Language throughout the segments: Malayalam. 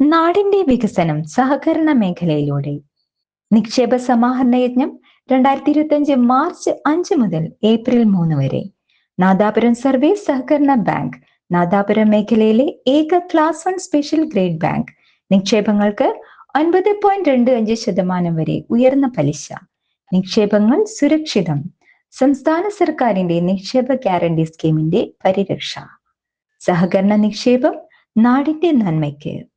നാടിന്റെ വികസനം സഹകരണ മേഖലയിലൂടെ. നിക്ഷേപ സമാഹരണ യജ്ഞം രണ്ടായിരത്തി ഇരുപത്തി അഞ്ച് മാർച്ച് അഞ്ച് മുതൽ ഏപ്രിൽ മൂന്ന് വരെ. നാദാപുരം സർവീസ് സഹകരണ ബാങ്ക് നാദാപുരം മേഖലയിലെ ഏക class one special grade bank. നിക്ഷേപങ്ങൾക്ക് ഒൻപത് പോയിന്റ് രണ്ട് അഞ്ച് ശതമാനം വരെ ഉയർന്ന പലിശ. നിക്ഷേപങ്ങൾ സുരക്ഷിതം. സംസ്ഥാന സർക്കാരിന്റെ നിക്ഷേപ ഗ്യാരണ്ടി സ്കീമിന്റെ പരിരക്ഷ. സഹകരണ നിക്ഷേപം നാടിന്റെ നന്മയ്ക്ക്.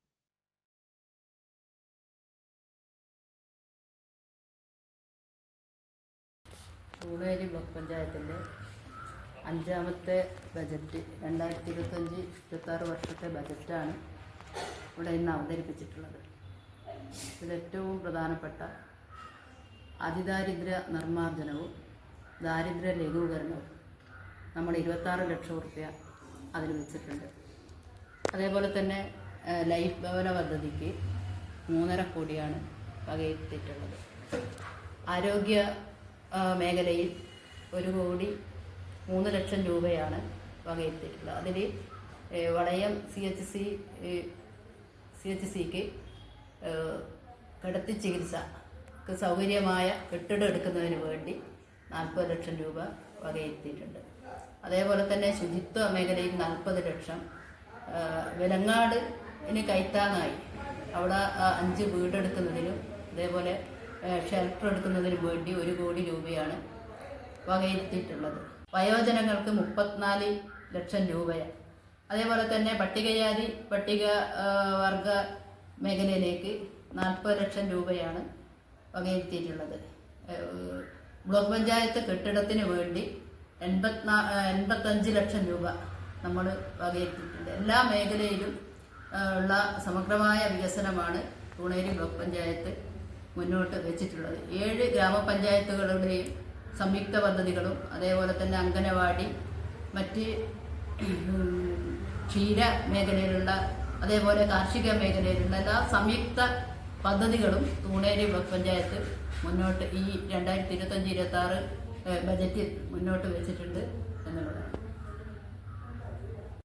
ചൂളേരി ബ്ലോക്ക് പഞ്ചായത്തിന്റെ അഞ്ചാമത്തെ ബജറ്റ് രണ്ടായിരത്തി ഇരുപത്തഞ്ച് ഇരുപത്താറ് വർഷത്തെ ബജറ്റാണ് ഇവിടെ ഇന്ന് അവതരിപ്പിച്ചിട്ടുള്ളത്. ഇതിൽ ഏറ്റവും പ്രധാനപ്പെട്ട അതിദാരിദ്ര്യ നിർമ്മാർജനവും ദാരിദ്ര്യ ലഘൂകരണവും നമ്മൾ ഇരുപത്താറ് ലക്ഷം റുപ്യ അതിൽ വെച്ചിട്ടുണ്ട്. അതേപോലെ തന്നെ ലൈഫ് ഭവന പദ്ധതിക്ക് മൂന്നര കോടിയാണ് വകയെത്തിയിട്ടുള്ളത് ആരോഗ്യ മേഖലയിൽ ഒരു കോടി മൂന്ന് ലക്ഷം രൂപയാണ് വകയിരുത്തിയിട്ടുള്ളത്. അതിൽ Valayam C H C C H സിക്ക് കിടത്തി ചികിത്സക്ക് സൗകര്യമായ കെട്ടിടം എടുക്കുന്നതിന് വേണ്ടി നാൽപ്പത് ലക്ഷം രൂപ വകയിരുത്തിയിട്ടുണ്ട്. അതേപോലെ തന്നെ ശുചിത്വ മേഖലയിൽ നാൽപ്പത് ലക്ഷം ഇനി കൈത്താങ്ങായി അവിടെ അഞ്ച് വീടെടുക്കുന്നതിനും അതേപോലെ ഷെൽട്ടർ എടുക്കുന്നതിന് വേണ്ടി ഒരു കോടി രൂപയാണ് വകയിരുത്തിയിട്ടുള്ളത്. വയോജനങ്ങൾക്ക് മുപ്പത്തിനാല് ലക്ഷം രൂപയാണ്. അതേപോലെ തന്നെ പട്ടികജാതി പട്ടിക വർഗ മേഖലയിലേക്ക് നാൽപ്പത് ലക്ഷം രൂപയാണ് വകയിരുത്തിയിട്ടുള്ളത്. ബ്ലോക്ക് പഞ്ചായത്ത് കെട്ടിടത്തിന് വേണ്ടി എൺപത്തിനാ എൺപത്തഞ്ച് ലക്ഷം രൂപ നമ്മൾ വകയിരുത്തിയിട്ടുണ്ട്. എല്ലാ മേഖലയിലും ഉള്ള സമഗ്രമായ വികസനമാണ് പൂണേരി ബ്ലോക്ക് പഞ്ചായത്ത് മുന്നോട്ട് വെച്ചിട്ടുള്ളത്. ഏഴ് ഗ്രാമപഞ്ചായത്തുകളുടെയും സംയുക്ത പദ്ധതികളും അതേപോലെ തന്നെ അംഗനവാടി മറ്റ് ക്ഷീര മേഖലയിലുള്ള അതേപോലെ കാർഷിക മേഖലയിലുള്ള എല്ലാ സംയുക്ത പദ്ധതികളും തൂണേരി ബ്ലോക്ക് പഞ്ചായത്ത് മുന്നോട്ട് ഈ രണ്ടായിരത്തി ഇരുപത്തഞ്ച് ഇരുപത്തി ആറ് ബജറ്റിൽ മുന്നോട്ട് വെച്ചിട്ടുണ്ട് എന്നുള്ളതാണ്.